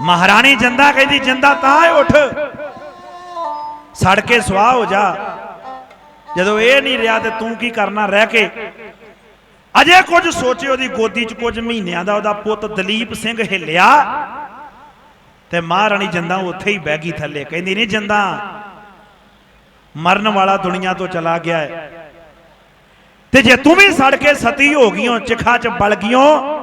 ਮਹਾਰਾਣੀ ਜਿੰਦਾ ਕਹਿੰਦੀ, ਜਿੰਦਾ ਤਾਂ ਉੱਠ। ਸੜ ਕੇ ਸਵਾਹ ਹੋ ਜਾ। ਜਦੋਂ ਇਹ ਨਹੀਂ ਰਿਹਾ ਤੇ ਤੂੰ ਕੀ ਕਰਨਾ ਰਹਿ ਕੇ? ਅਜੇ ਕੁਝ ਸੋਚੇ, ਉਹਦੀ ਗੋਦੀ 'ਚ ਕੁਝ ਮਹੀਨਿਆਂ ਦਾ ਉਹਦਾ ਪੁੱਤ ਦਲੀਪ ਸਿੰਘ ਹਿੱਲਿਆ ਤੇ ਮਹਾਰਾਣੀ ਜਿੰਦਾ ਉੱਥੇ ਹੀ ਬਹਿ ਗਈ ਥੱਲੇ। ਕਹਿੰਦੀ, ਨਹੀਂ ਜਿੰਦਾ, ਮਰਨ ਵਾਲਾ ਦੁਨੀਆ ਤੋਂ ਚਲਾ ਗਿਆ ਹੈ ਤੇ ਜੇ ਤੂੰ ਵੀ ਸੜ ਕੇ ਸਤੀ ਹੋ ਗਈਓ, ਚਿਖਾ 'ਚ ਬਲ ਗਈਓ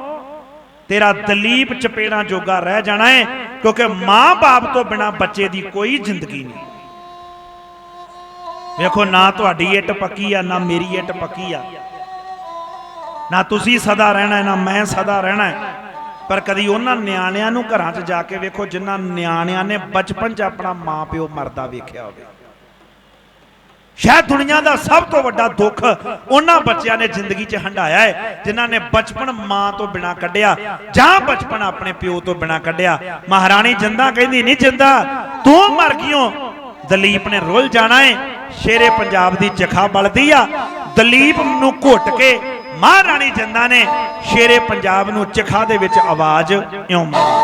ਤੇਰਾ ਦਲੀਪ ਚਪੇੜਾ ਜੋਗਾ ਰਹਿ ਜਾਣਾ ਹੈ ਕਿਉਂਕਿ ਮਾਂ-ਬਾਪ ਤੋਂ ਬਿਨਾ ਬੱਚੇ ਦੀ ਕੋਈ ਜ਼ਿੰਦਗੀ ਨਹੀਂ। ਵੇਖੋ, ਨਾ ਤੁਹਾਡੀ ਇੱਟ ਪੱਕੀ ਆ, ਨਾ ਮੇਰੀ ਇੱਟ ਪੱਕੀ ਆ। ਨਾ ਤੁਸੀਂ ਸਦਾ ਰਹਿਣਾ ਨਾ ਮੈਂ ਸਦਾ ਰਹਿਣਾ ਪਰ ਕਦੀ ਉਹਨਾਂ ਨਿਆਣਿਆਂ ਨੂੰ ਘਰਾਂ 'ਚ ਜਾ ਕੇ ਵੇਖੋ, ਜਿਨ੍ਹਾਂ ਨਿਆਣਿਆਂ ਨੇ ਬਚਪਨ 'ਚ ਆਪਣਾ ਮਾਂ ਪਿਓ ਮਰਦਾ ਵੇਖਿਆ ਹੋਵੇ। ਸ਼ਾਇਦ ਦੁਨੀਆ ਦਾ ਸਭ ਤੋਂ ਵੱਡਾ ਦੁੱਖ ਉਹਨਾਂ ਬੱਚਿਆਂ ਨੇ ਜ਼ਿੰਦਗੀ 'ਚ ਹੰਡਾਇਆ ਹੈ, ਜਿਨ੍ਹਾਂ ਨੇ ਬਚਪਨ ਮਾਂ ਤੋਂ ਬਿਨਾ ਕੱਢਿਆ ਜਾਂ ਬਚਪਨ ਆਪਣੇ ਪਿਓ ਤੋਂ ਬਿਨਾ ਕੱਢਿਆ। ਮਹਾਰਾਣੀ ਜਿੰਦਾ ਕਹਿੰਦੀ, ਨਹੀਂ ਜਿੰਦਾ, ਤੂੰ ਮਰ ਗਿਓ ਦਲੀਪ ਨੇ ਰੁੱਲ ਜਾਣਾ ਏ, ਸ਼ੇਰੇ ਪੰਜਾਬ ਦੀ ਚਖਾ ਬਲਦੀ ਆ। ਦਲੀਪ ਨੂੰ ਘੁੱਟ ਕੇ ਮਹਾਰਾਣੀ ਜਿੰਦਾ ਨੇ ਸ਼ੇਰੇ ਪੰਜਾਬ ਨੂੰ ਚਖਾ ਦੇ ਵਿੱਚ ਆਵਾਜ਼ ਇਉਂ ਮਾਰੀ।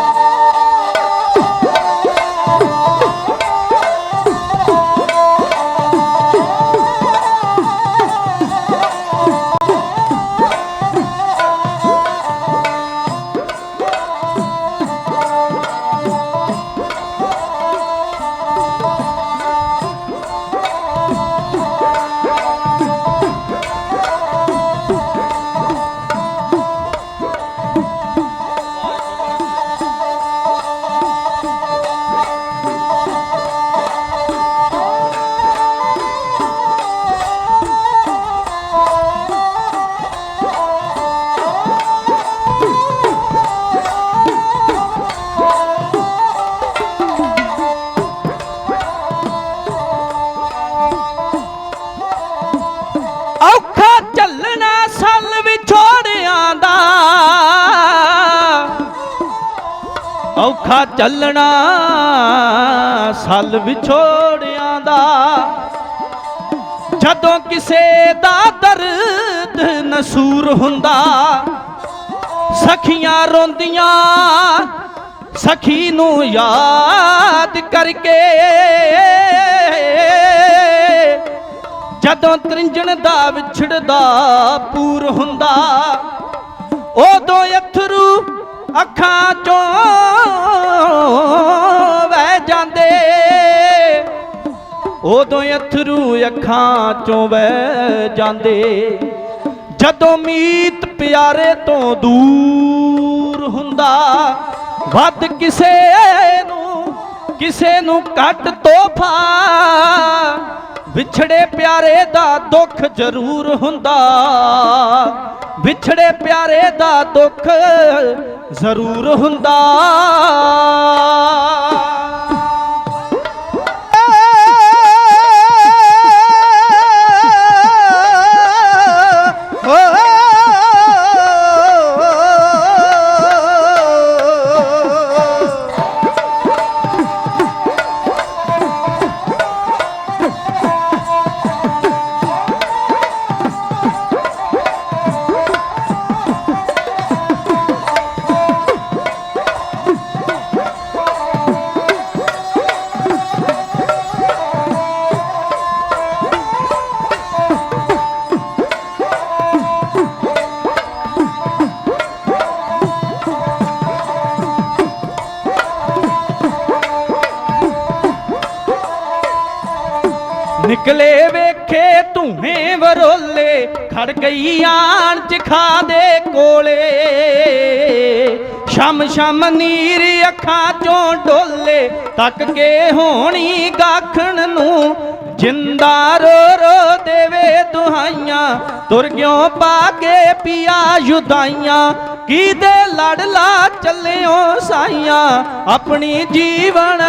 ਚੱਲਣਾ, ਸੱਲ ਵਿਛੋੜਿਆਂ ਦਾ। ਜਦੋਂ ਕਿਸੇ ਦਾ ਦਰਦ ਨਸੂਰ ਹੁੰਦਾ, ਸਖੀਆਂ ਰੋਂਦੀਆਂ, ਸਖੀ ਨੂੰ ਯਾਦ ਕਰਕੇ। ਜਦੋਂ ਤ੍ਰਿੰਜਣ ਦਾ ਵਿਛੜਦਾ ਪੂਰ ਹੁੰਦਾ, ਉਦੋਂ ਅਥਰੂ ਅੱਖਾਂ ਚੋਂ ਵਹਿ ਜਾਂਦੇ। ਉਦੋਂ ਅਥਰੂ ਅੱਖਾਂ ਚੋਂ ਵਹਿ ਜਾਂਦੇ। ਜਦੋਂ ਮੀਤ ਪਿਆਰੇ ਤੋਂ ਦੂਰ ਹੁੰਦਾ, ਵੱਧ ਕਿਸੇ ਨੂੰ ਕਿਸੇ ਨੂੰ ਘੱਟ ਤੋਹਫਾ। ਵਿਛੜੇ ਪਿਆਰੇ ਦਾ ਦੁੱਖ ਜ਼ਰੂਰ ਹੁੰਦਾ। ਵਿਛੜੇ ਪਿਆਰੇ ਦਾ ਦੁੱਖ ਜ਼ਰੂਰ ਹੁੰਦਾ। ਨਿਕਲੇ ਵੇਖੇ ਧੂਹੇ ਵਰੋਲੇ, ਖੜ ਗਈ ਆਣ ਚਖਾ ਦੇ ਕੋਲੇ। ਸ਼ਮ ਸ਼ਮ ਨੀਰ ਅੱਖਾਂ ਚੋਂ ਡੋਲੇ, ਤੱਕ ਕੇ ਹੋਣੀ ਗਾਖਣ ਨੂੰ। ਜਿੰਦਾ ਰੋ ਰੋ ਦੇਵੇ ਦੁਹਾਈਆਂ ਤੁਰ ਗਿਓ ਪਾ ਕੇ ਪਿਆ ਯੁਦਾਈਆਂ। ਕੀ ਦੇ ਲੜ ਲਾ ਚੱਲਿਓ ਸਾਈਆਂ, ਆਪਣੀ ਜੀਵਨ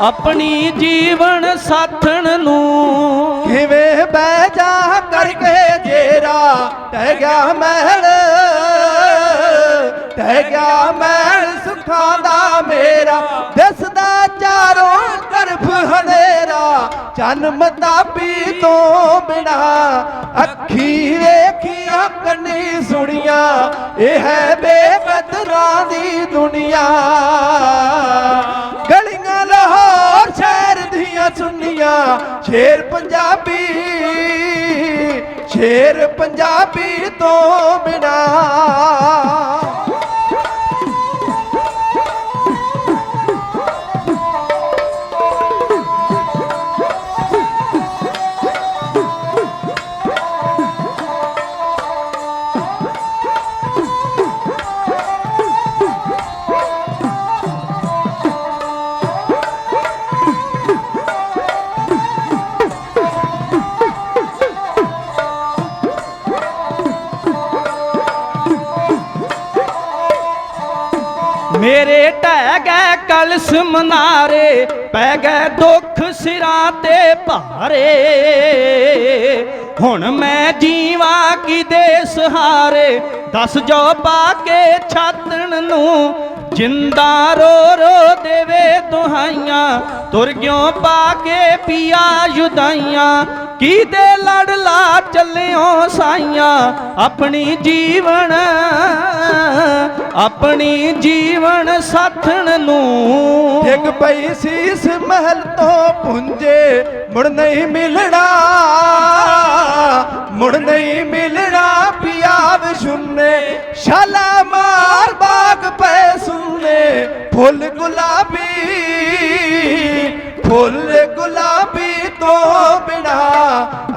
ਆਪਣੀ ਜੀਵਨ ਸਾਥਣ ਨੂੰ। ਕਿਵੇਂ ਬਹਿ ਜਾ ਕਰਕੇ ਜੇਰਾ, ਟਹਿ ਗਿਆ ਮਹਿਲ। ਢਹਿ ਗਿਆ ਮੈਲ ਸੁੱਖਾਂ ਦਾ ਮੇਰਾ, ਦਿਸਦਾ ਚਾਰੋਂ ਤਰਫ ਹਨੇਰਾ ਚੰਨ ਮਤਾਪੀ ਤੋਂ ਬਿਨਾ ਅੱਖੀ ਵੇਖੀਆਂ ਕੰਨੀ ਸੁਣੀਆਂ, ਇਹ ਹੈ ਬੇਕਦਰਾਂ ਦੀ ਦੁਨੀਆ। ਗਲੀਆਂ ਲਾਹੌਰ ਸ਼ਹਿਰ ਦੀਆਂ ਸੁੰਨੀਆਂ, ਸ਼ੇਰ ਪੰਜਾਬੀ ਸ਼ੇਰ ਪੰਜਾਬੀ ਤੋਂ ਬਿਨਾ। ਮੇਰੇ ਢਹਿ ਗਏ ਕਲਸ ਮਨਾਰੇ, ਪੈ ਗਏ ਦੁੱਖ ਸਿਰਾਂ ਤੇ ਭਾਰੇ। ਹੁਣ ਮੈਂ ਜੀਵਾਂ ਕੀ ਦੇ ਸਹਾਰੇ? ਦੱਸ ਜੋ ਪਾ ਕੇ ਛਾਤਣ ਨੂੰ ਜਿੰਦਾ ਰੋ ਰੋ ਦੇਵੇ ਦੁਹਾਈਆਂ, ਤੁਰ ਗਿਓ ਪਾ ਕੇ ਪੀਆ ਯੁਦਾਈਆਂ। ਕੀ ਦੇ ਲੜ ਲਾ ਚੱਲਿਓ ਸਾਈਆਂ, ਆਪਣੀ ਜੀਵਨ ਆਪਣੀ ਜੀਵਨ ਸਾਥਣ ਨੂੰ। ਡਿੱਗ ਪਈ ਸੀਸ ਮਹਿਲ ਤੋਂ ਪੁੰਜੇ, ਮੁੜ ਨਹੀਂ ਮਿਲਣਾ। ਮੁੜ ਨਹੀਂ ਮਿਲਣਾ ਪਿਆ ਸੁਨੇ ਸ਼ਾਲਾ ਮਾਂ ਫੁੱਲ ਗੁਲਾਬੀ ਫੁੱਲ ਗੁਲਾਬੀ ਤੋਂ ਬਿਨਾ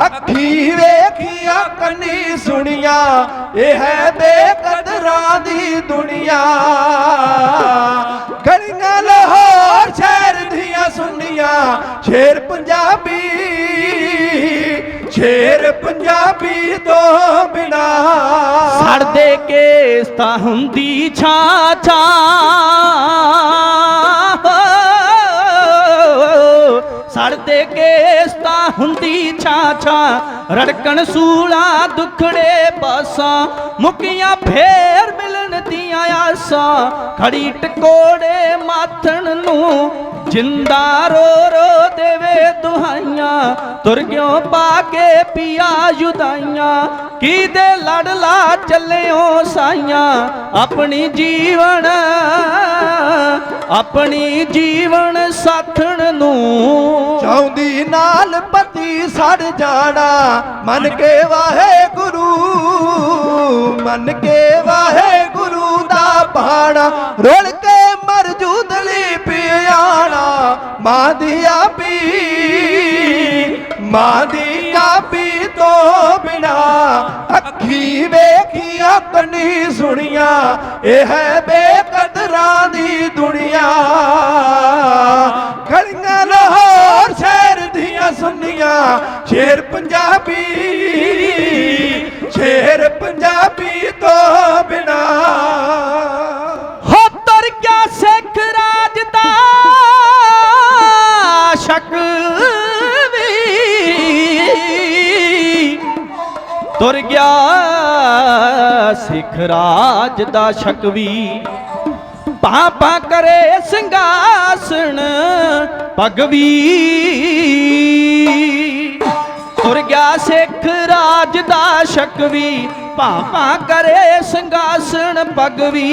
ਅੱਖੀ ਵੇਖੀਆਂ, ਕੰਨੀ ਸੁਣੀਆਂ। ਇਹ ਹੈ ਬੇਕਦਰਾਂ ਦੀ ਦੁਨੀਆ। ਗਲੀਆਂ ਲਾਹੌਰ ਸ਼ਹਿਰ ਦੀਆਂ ਸੁਣੀਆਂ। ਸ਼ੇਰ ਪੰਜਾਬੀ ਸ਼ੇਰ ਪੰਜਾਬੀ ਤੋਂ ਬਿਨਾ। ਸੜਦੇ ਕੇਸ ਤਾਂ ਹੁੰਦੀ ਛਾ ਛਾਂ ਸੜਦੇ ਕੇਸ ਤਾਂ ਹੁੰਦੀ ਛਾਂ ਛਾਂ ਰੜਕਣ ਸੂਲਾ ਦੁਖੜੇ ਬਾਸਾਂ ਮੁਕੀਆਂ ਫੇਰ ਮਿਲਣ ਦੀਆਂ ਆਸਾਂ। ਖੜੀ ਟਕੋੜੇ ਮਾਥਣ ਨੂੰ ਜਿੰਦਾ ਰੋ ਰੋ ਦੇਵੇ ਦੁਹਾਈਆਂ ਤੁਰ ਗਿਓ ਪਾ ਕੇ ਪੀਆ ਯੁਦਾਈਆਂ। ਕੀ ਦੇ ਲੜ ਲਾ ਚੱਲਿਓ ਸਾਈਆਂ, ਆਪਣੀ ਜੀਵਨ ਆਪਣੀ ਜੀਵਨ ਸਾਥਣ ਨੂੰ। ਚਾਹੁੰਦੀ ਨਾਲ ਪਤੀ ਸੜ ਜਾਣਾ, ਮਨ ਕੇ ਵਾਹਿਗੁਰੂ, ਮਨ ਕੇ ਵਾਹਿਗੁਰੂ ਦਾ ਬਾਣਾ। ਰੋਲ ਮਾਂ ਦੀ ਕਾਪੀ ਤੋਂ ਬਿਨਾ ਅੱਖੀ ਵੇਖੀਆਂ ਕੰਨੀ ਸੁਣੀਆਂ, ਇਹ ਹੈ ਬੇਕਦਰਾਂ ਦੀ ਦੁਨੀਆ। ਖੜੀਆਂ ਲਾਹੌਰ ਸ਼ਹਿਰ ਦੀਆਂ ਸੁਣੀਆਂ, ਸ਼ੇਰ ਪੰਜਾਬੀ ਸ਼ੇਰ ਪੰਜਾਬੀ ਤੁਰ ਗਿਆ ਸਿੱਖ ਰਾਜ ਦਾ ਸ਼ਕ ਵੀ ਪਾਪਾ ਕਰੇ ਸਿੰਘਾਸਣ ਪਗਵੀ ਤੁਰ ਗਿਆ ਸਿੱਖ ਰਾਜ ਦਾ ਸ਼ਕਵੀ। ਭਾਪਾ ਕਰੇ ਸਿੰਘਾਸਣ ਪਗਵੀ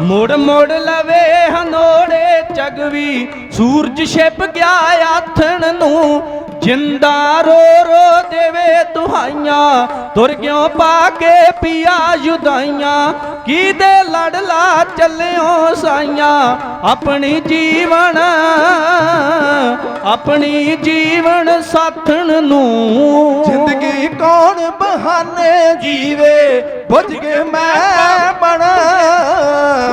ਮੁੜ ਮੁੜ ਲਵੇ ਹਨੋੜੇ ਚਗਵੀ ਸੂਰਜ ਛਿਪ ਗਿਆ ਆਥਣ ਨੂੰ ਜਿੰਦਾ ਰੋ ਰੋ ਦੇਵੇ ਦੁਹਾਈਆਂ ਤੁਰ ਗਿਓ ਪਾ ਕੇ ਪੀਆ ਯੁਦਾਈਆਂ? ਕੀ ਦੇ ਲੜ ਲਾ ਚੱਲਿਓ ਸਾਈਆਂ? ਆਪਣੀ ਜੀਵਨ ਆਪਣੀ ਜੀਵਨ ਸਾਥਣ ਨੂੰ। ਜ਼ਿੰਦਗੀ ਕੌਣ ਬਹਾਨੇ ਜੀਵੇ? ਬੁੱਝ ਕੇ ਮੈਂ ਬਣਾ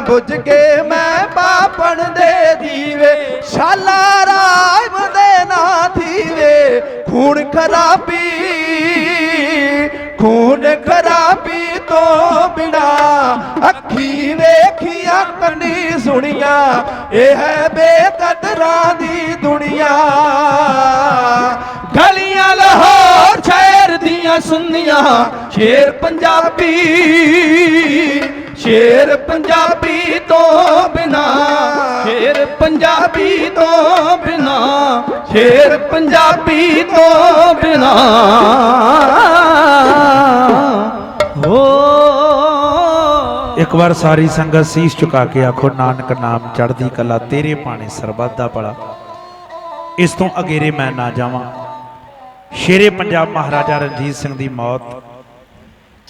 ਬੁੱਝ ਕੇ ਮੈਂ ਪਾਪਣ ਦੇ ਦੀਵੇ। ਸ਼ਾਲਾ ਖੂਨ ਖਰਾਬੀ ਖੂਨ ਖਰਾਬੀ ਤੋਂ ਬਿਨਾ ਅੱਖੀ ਵੇਖੀਆਂ ਕੰਨੀ ਸੁਣੀਆਂ। ਇਹ ਹੈ ਬੇਕਦਰਾਂ ਦੀ ਦੁਨੀਆ। ਗਲੀਆਂ ਲਾਹੌਰ ਸ਼ਹਿਰ ਦੀਆਂ ਸੁੰਨੀਆਂ। ਸ਼ੇਰ ਪੰਜਾਬੀ ਸ਼ੇਰ ਪੰਜਾਬੀ ਤੋਂ ਬਿਨਾ ਪੰਜਾਬੀ ਤੋਂ ਬਿਨਾ, ਸ਼ੇਰ ਪੰਜਾਬੀ ਤੋਂ ਬਿਨਾ। ਹੋ। ਇੱਕ ਵਾਰ ਸਾਰੀ ਸੰਗਤ ਸੀਸ ਝੁਕਾ ਕੇ ਆਖੋ, ਨਾਨਕ ਨਾਮ ਚੜ੍ਹਦੀ ਕਲਾ, ਤੇਰੇ ਪਾਣੇ ਸਰਬੱਤ ਦਾ ਭਲਾ। ਇਸ ਤੋਂ ਅਗੇਰੇ ਮੈਂ ਨਾ ਜਾਵਾਂ। ਸ਼ੇਰੇ ਪੰਜਾਬ ਮਹਾਰਾਜਾ ਰਣਜੀਤ ਸਿੰਘ ਦੀ ਮੌਤ।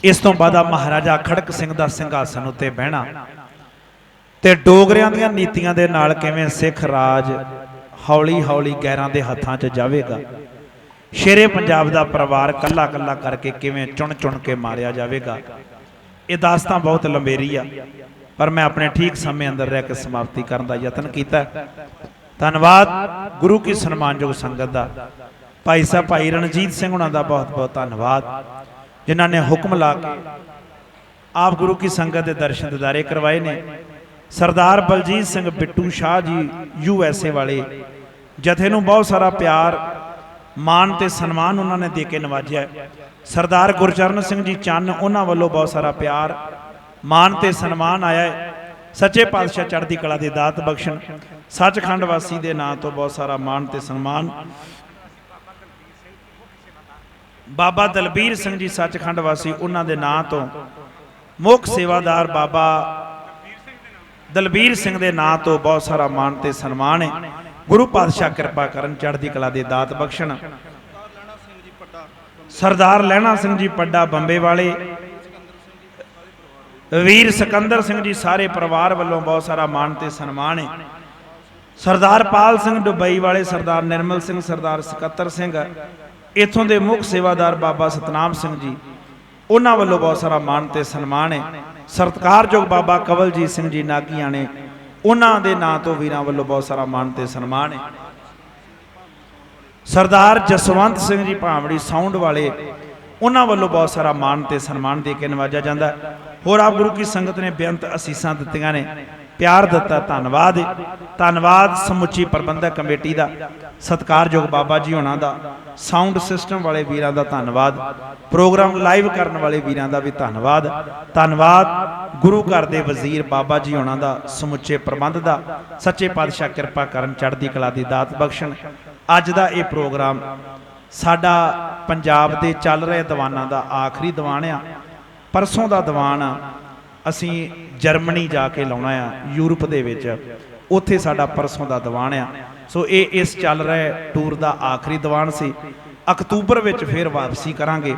ਇਸ ਤੋਂ ਬਾਅਦ ਮਹਾਰਾਜਾ ਖੜਕ ਸਿੰਘ ਦਾ ਸਿੰਘਾਸਨ ਉੱਤੇ ਬਹਿਣਾ। ਤੇ ਡੋਗਰਿਆਂ ਦੀਆਂ ਨੀਤੀਆਂ ਦੇ ਨਾਲ ਕਿਵੇਂ ਸਿੱਖ ਰਾਜ ਹੌਲੀ ਹੌਲੀ ਗੈਰਾਂ ਦੇ ਹੱਥਾਂ 'ਚ ਜਾਵੇਗਾ? ਸ਼ੇਰੇ ਪੰਜਾਬ ਦਾ ਪਰਿਵਾਰ ਕੱਲਾ ਕੱਲਾ ਕਰਕੇ ਕਿਵੇਂ ਚੁਣ ਚੁਣ ਕੇ ਮਾਰਿਆ ਜਾਵੇਗਾ? ਇਹ ਦਾਸਤਾਨ ਬਹੁਤ ਲੰਬੇਰੀ ਆ, ਪਰ ਮੈਂ ਆਪਣੇ ਠੀਕ ਸਮੇਂ ਅੰਦਰ ਰਹਿ ਕੇ ਸਮਾਪਤੀ ਕਰਨ ਦਾ ਯਤਨ ਕੀਤਾ। ਧੰਨਵਾਦ, ਗੁਰੂ ਕੀ ਸਨਮਾਨਯੋਗ ਸੰਗਤ ਦਾ। ਭਾਈ ਸਾਹਿਬ, ਭਾਈ ਰਣਜੀਤ ਸਿੰਘ ਉਹਨਾਂ ਦਾ ਬਹੁਤ ਬਹੁਤ ਧੰਨਵਾਦ, ਜਿਨ੍ਹਾਂ ਨੇ ਹੁਕਮ ਲਾ ਕੇ ਆਪ ਗੁਰੂ ਕੀ ਸੰਗਤ ਦੇ ਦਰਸ਼ਨ ਦਿਦਾਰੇ ਕਰਵਾਏ ਨੇ। ਸਰਦਾਰ Baljit Singh Bittu Shah ji U S A ਵਾਲੇ। ਜਥੇ ਨੂੰ ਬਹੁਤ ਸਾਰਾ ਪਿਆਰ, ਮਾਣ ਤੇ ਸਨਮਾਨ ਉਹਨਾਂ ਨੇ ਦੇ ਕੇ ਨਵਾਜਿਆ ਸਰਦਾਰ ਗੁਰਚਰਨ ਸਿੰਘ ਜੀ ਚੰਨ, ਉਹਨਾਂ ਵੱਲੋਂ ਬਹੁਤ ਸਾਰਾ ਪਿਆਰ, ਮਾਣ ਤੇ ਸਨਮਾਨ ਆਇਆ ਹੈ। ਸੱਚੇ ਪਾਤਸ਼ਾਹ ਚੜ੍ਹਦੀ ਕਲਾ ਦੇ ਦਾਤ ਬਖਸ਼ਣ। ਸੱਚਖੰਡ ਵਾਸੀ ਦੇ ਨਾਂ ਤੋਂ ਬਹੁਤ ਸਾਰਾ ਮਾਣ ਤੇ ਸਨਮਾਨ। ਬਾਬਾ ਦਲਬੀਰ ਸਿੰਘ ਜੀ ਸੱਚਖੰਡ ਵਾਸੀ, ਉਹਨਾਂ ਦੇ ਨਾਂ ਤੋਂ ਮੁੱਖ ਸੇਵਾਦਾਰ ਬਾਬਾ ਦਲਬੀਰ ਸਿੰਘ ਦੇ ਨਾਂ ਤੋਂ ਬਹੁਤ ਸਾਰਾ ਮਾਣ ਤੇ ਸਨਮਾਨ ਹੈ। ਗੁਰੂ ਪਾਤਸ਼ਾਹ ਕਿਰਪਾ ਕਰਨ ਚੜ੍ਹਦੀ ਕਲਾ ਦੇ ਦਾਤ ਬਖਸ਼ਣ। ਸਰਦਾਰ ਲਹਿਣਾ ਸਿੰਘ ਜੀ ਪੱਡਾ ਬੰਬੇ ਵਾਲੇ। ਵੀਰ ਸਿਕੰਦਰ ਸਿੰਘ ਜੀ ਸਾਰੇ ਪਰਿਵਾਰ ਵੱਲੋਂ ਬਹੁਤ ਸਾਰਾ ਮਾਣ ਤੇ ਸਨਮਾਨ ਹੈ। ਸਰਦਾਰ ਪਾਲ ਸਿੰਘ ਦੁਬਈ ਵਾਲੇ, ਸਰਦਾਰ ਨਿਰਮਲ ਸਿੰਘ, ਸਰਦਾਰ ਸਕੱਤਰ ਸਿੰਘ। ਇਥੋਂ ਦੇ ਮੁੱਖ ਸੇਵਾਦਾਰ ਬਾਬਾ ਸਤਨਾਮ ਸਿੰਘ ਜੀ। ਉਹਨਾਂ ਵੱਲੋਂ ਬਹੁਤ ਸਾਰਾ ਮਾਣ ਤੇ ਸਨਮਾਨ ਹੈ ਸਤਿਕਾਰਯੋਗ ਬਾਬਾ ਕਵਲਜੀਤ ਸਿੰਘ ਜੀ ਨਾਗੀਆਂ ਨੇ ਉਹਨਾਂ ਦੇ ਨਾਂ ਤੋਂ ਵੀਰਾਂ ਵੱਲੋਂ ਬਹੁਤ ਸਾਰਾ ਮਾਣ ਤੇ ਸਨਮਾਨ ਹੈ ਸਰਦਾਰ ਜਸਵੰਤ ਸਿੰਘ ਜੀ ਭਾਵੜੀ ਸਾਊਂਡ ਵਾਲੇ ਉਹਨਾਂ ਵੱਲੋਂ ਬਹੁਤ ਸਾਰਾ ਮਾਣ ਤੇ ਸਨਮਾਨ ਦੇ ਕੇ ਨਵਾਜਿਆ ਜਾਂਦਾ ਹੋਰ ਆਪ ਗੁਰੂ ਕੀ ਸੰਗਤ ਨੇ ਬੇਅੰਤ ਅਸੀਸਾਂ ਦਿੱਤੀਆਂ ਨੇ। ਪਿਆਰ ਦਿੱਤਾ, ਧੰਨਵਾਦ ਧੰਨਵਾਦ ਸਮੁੱਚੀ ਪ੍ਰਬੰਧਕ ਕਮੇਟੀ ਦਾ, ਸਤਿਕਾਰਯੋਗ ਬਾਬਾ ਜੀ ਹੋਣਾ ਦਾ, ਸਾਊਂਡ ਸਿਸਟਮ ਵਾਲੇ ਵੀਰਾਂ ਦਾ ਧੰਨਵਾਦ, ਪ੍ਰੋਗਰਾਮ ਲਾਈਵ ਕਰਨ ਵਾਲੇ ਵੀਰਾਂ ਦਾ ਵੀ ਧੰਨਵਾਦ। ਧੰਨਵਾਦ ਗੁਰੂ ਘਰ ਦੇ ਵਜ਼ੀਰ ਬਾਬਾ ਜੀ ਹੋਣਾ ਦਾ, ਸਮੁੱਚੇ ਪ੍ਰਬੰਧ ਦਾ, ਸੱਚੇ ਪਾਤਸ਼ਾਹ ਕਿਰਪਾ ਕਰਨ ਚੜ੍ਹਦੀ ਕਲਾ ਦੀ ਦਾਤ ਬਖਸ਼ਣ। ਅੱਜ ਦਾ ਇਹ ਪ੍ਰੋਗਰਾਮ ਸਾਡਾ ਪੰਜਾਬ ਦੇ ਚੱਲ ਰਹੇ ਦੀਵਾਨਾਂ ਦਾ ਆਖਰੀ ਦੀਵਾਨ ਆ। ਪਰਸੋਂ ਦਾ ਦੀਵਾਨ ਆ। ਅਸੀਂ ਜਰਮਨੀ ਜਾ ਕੇ ਲਾਉਣਾ ਆ ਯੂਰਪ ਦੇ ਵਿੱਚ। ਉੱਥੇ ਸਾਡਾ ਪਰਸੋਂ ਦਾ ਦੀਵਾਨ ਆ। ਸੋ ਇਹ ਇਸ ਚੱਲ ਰਹੇ ਟੂਰ ਦਾ ਆਖਰੀ ਦੀਵਾਨ ਸੀ। ਅਕਤੂਬਰ ਵਿੱਚ ਫਿਰ ਵਾਪਸੀ ਕਰਾਂਗੇ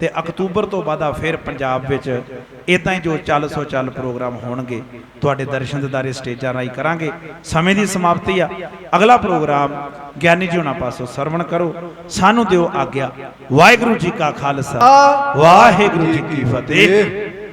ਤੇ ਅਕਤੂਬਰ ਤੋਂ ਬਾਅਦ ਆ ਫਿਰ ਪੰਜਾਬ ਵਿੱਚ ਇਦਾਂ ਹੀ ਜੋ ਚੱਲ ਸੋ ਚੱਲ ਪ੍ਰੋਗਰਾਮ ਹੋਣਗੇ ਤੁਹਾਡੇ ਦਰਸ਼ਨ ਦਿਦਾਰੇ ਸਟੇਜਾਂ ਰਾਹੀਂ ਕਰਾਂਗੇ। ਸਮੇਂ ਦੀ ਸਮਾਪਤੀ ਆ। ਅਗਲਾ ਪ੍ਰੋਗਰਾਮ ਗਿਆਨੀ ਜੀ ਹੁਣਾਂ ਪਾਸੋਂ ਸਰਵਣ ਕਰੋ। ਸਾਨੂੰ ਦਿਓ ਆਗਿਆ। ਵਾਹਿਗੁਰੂ ਜੀ ਕਾ ਖਾਲਸਾ। ਵਾਹਿਗੁਰੂ ਜੀ ਕੀ ਫਤਿਹ।